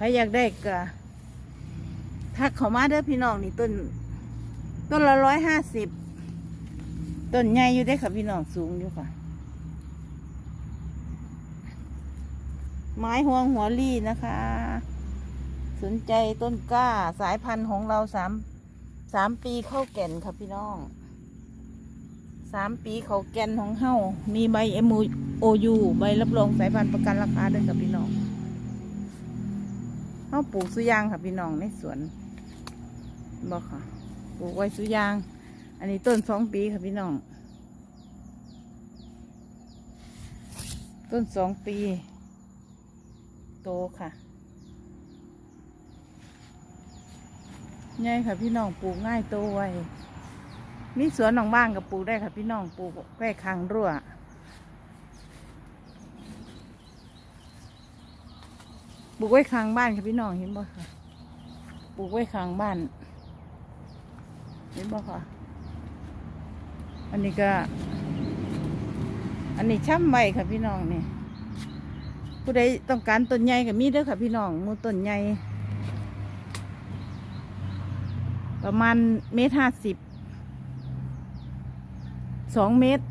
รอยากได้ก็ทักเขามาเด้อพี่น้องนี่ต้น ต้นละร้อยห้าสิบต้นใหญ่อยู่ได้ค่ะพี่น้องสูงอยู่ค่ะ ไม้ห่วงหัวลี่นะคะ สนใจต้นกล้าสายพันธุ์ของเราสามสามปีเข้าแก่นค่ะพี่น้องสามปีเขาแก่นของเฮ้ามีใบเอ็มโอยูใบรับรองสายพันธุ์ประกันราคาด้วยค่ะพี่น้อง เฮาปลูกสุยางค่ะพี่น้องในสวนบอกค่ะ ปลูกไว้สุยาง อันนี้ต้นสองปีค่ะพี่น้อง ต้นสองปี โตค่ะง่ายค่ะพี่น้องปลูกง่ายโตไวนี่สวนหนองบ้านกับปลูกได้ค่ะพี่น้องปลูกใกล้คางรั่ว ปลูกไว้คางบ้านค่ะพี่น้องเห็นบ่ค่ะ ปลูกไว้คางบ้าน เห็นบ่ค่ะ อันนี้ก็ อันนี้ช่ำใบค่ะพี่น้องนี่ ผู้ใดต้องการต้นใหญ่ก็มีเด้อค่ะพี่น้องมูต้นใหญ่ประมาณเมตรห้าสิบสองเมตร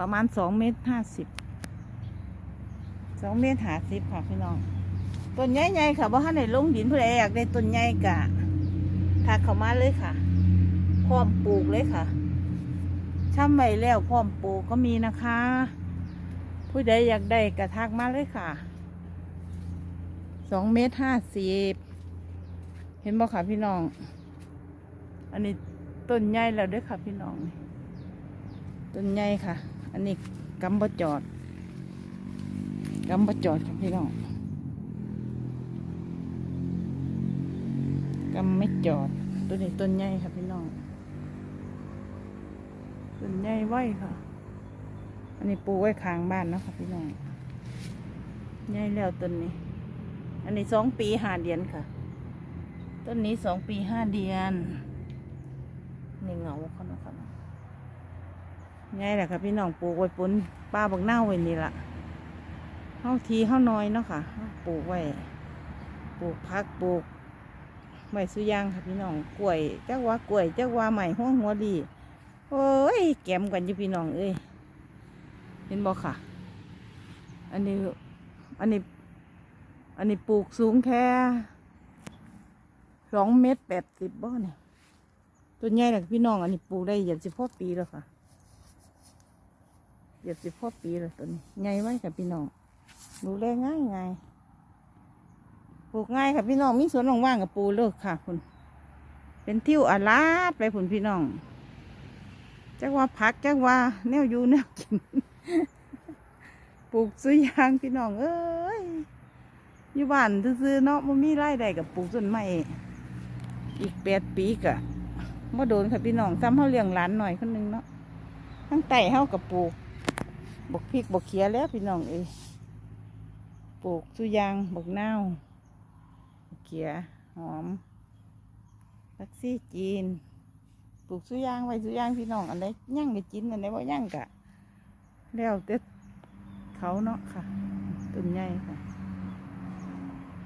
ประมาณสองเมตรห้าสิบสองเมตรห้าสิบค่ะพี่น้อง ต้นใหญ่ๆค่ะว่าถ้าในลงดินผู้ใดอยากได้ต้นใหญ่กะถักเข้ามาเลยค่ะ พร้อมปลูกเลยค่ะช่ำไว้แล้วพร้อมปลูกก็มีนะคะ ผู้ใดอยากได้กระทักมาเลยค่ะสองเมตรห้าสิบเห็นบ่ค่ะพี่น้อง อันนี้ต้นใหญ่แล้วด้วยค่ะพี่น้อง ต้นใหญ่ค่ะ อันนี้กำบะจอดกำบะจอดค่ะพี่น้อง กำไม่จอด ตัวนี้ต้นใหญ่ค่ะพี่น้องต้นใหญ่ไว้ค่ะ อันนี้ปลูกไว้ข้างบ้านเนาะค่ะพี่น้องใหญ่แล้วต้นนี้ อันนี้สองปีห้าเดือนค่ะ ต้นนี้สองปีห้าเดือนนี่เหงาเขาเนาะค่ะใหญ่แหละค่ะพี่น้องปลูกไว้ปนป้าบักเน่าไว้นี่ละเฮาทีเฮาน้อยเนาะค่ะเฮาปลูกไว้ปลูกพักปลูก ไม้สุยางค่ะพี่น้องกล้วยเจักว่ากล้วยเจักว่าใหม่ห้วงหัวดีโอ้ยแกมกันอยู่พี่น้องเอ้ยเห็นบ่ค่ะ อันนี้อันนี้ อันนี้ปลูกสูงแค่สองเมตรแปดสิบบ่เนี่ยตัวใหญ่แหละพี่น้องอันนี้ปลูกได้เหยียบสิบพ่อปีแล้วค่ะเหยียบสิบพ่อปีแล้วตัวนี้ใหญ่ไว้ค่ะพี่น้องดูแลง่ายง่าย ลูกง่ายค่ะพี่น้องมีสวนว่างๆกับปูเลิกค่ะคุณเป็นทิวอาลาดไปผุนพี่น้องจักว่าพักจักว่าแนวอยู่แนวกิน ปลูกซื้อยางพี่น้องเอ้ยอยู่บ้านซื้อเนาะมันมีไรายได้กับปลูกต้นไม้อีกแปดปีกะมาโดนค่ะพี่น้องซ้ำเขาเลี้ยงหลานหน่อยคนหนึงเนาะทั้งไต่เฮากับปลูกบกพริกบกเขียแล้วพี่น้องเอ้ยปลูกซื้อยางบกนาว บกเขียหอมลักซี่จีน ปลูกสุยางไว้สุยางพี่น้องอันใดย่างก็กินอันใดว่าย่างกะแล้วแต่เขาเนาะค่ะต้นใหญ่ค่ะ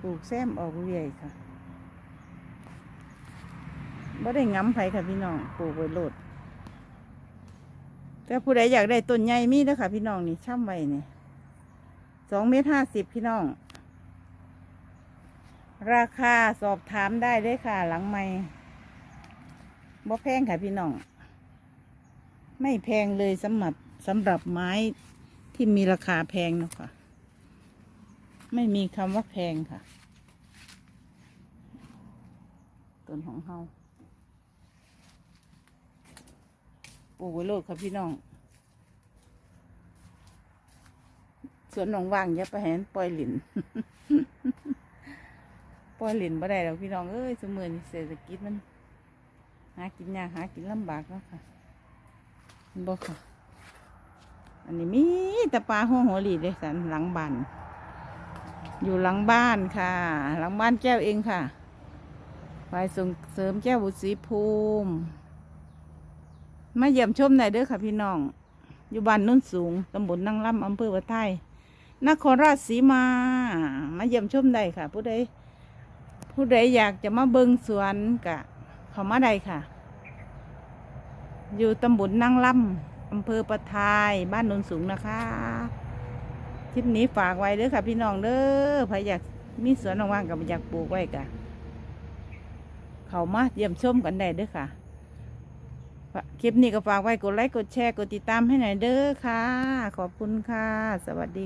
ปลูกแซมออกเรื่อยค่ะบ่ได้งำไผค่ะพี่น้อง ปลูกไว้โลด แต่ผู้ใดอยากได้ต้นใหญ่มีเด้อค่ะ พี่น้องนี่ช่ำไว้นี่สองเมตรห้าสิบพี่น้อง ราคาสอบถามได้เลยค่ะ หลังไม่บ่แพงค่ะพี่น้อง ไม่แพงเลยสำหรับสำหรับไม้ที่มีราคาแพงนะคะไม่มีคำว่าแพงค่ะต้นของเฮาปลูกไว้โลดค่ะพี่น้องสวนหนองว่างอย่าไปแหนปล่อยหลิน ปล่อยหลินบ่ได้แล้วพี่น้องเอ้ยสมือนี่เศรษฐกิจมัน หากินยากหากินลำบากแล้วค่ะนบอกค่ะ อันนี้มีแต่ปลาหัวหัวหลีดเลยสันหลังบ้านอยู่หลังบ้านค่ะ หลังบ้านแก้วเองค่ะไปส่งเสริมแก้วบุตรศรีภูมิมาเยี่ยมชมหน่อยเด้อค่ะพี่น้อง อยู่บ้านนุ่นสูงตำบลนางล่ำอำเภอวัดไทยนครราชสีมา มาเยี่ยมชมได้ค่ะ ผู้ใด ผู้ใดอยากจะมาเบิงสวนกะ เขามาใดค่ะ อยู่ตำบลนางล่ำอำเภอประทายบ้านนนสูงนะคะคลิปนี้ฝากไว้เด้อค่ะ พี่น้องเด้อใครอยากมีสวนว่างๆกับอยากปลูกไว้กะ เขามาเยี่ยมชมกันได้เด้อค่ะคลิปนี้ก็ฝากไว้กดไลค์กดแชร์กดติดตามให้หน่อยเด้อค่ะ ขอบคุณค่ะ สวัสดี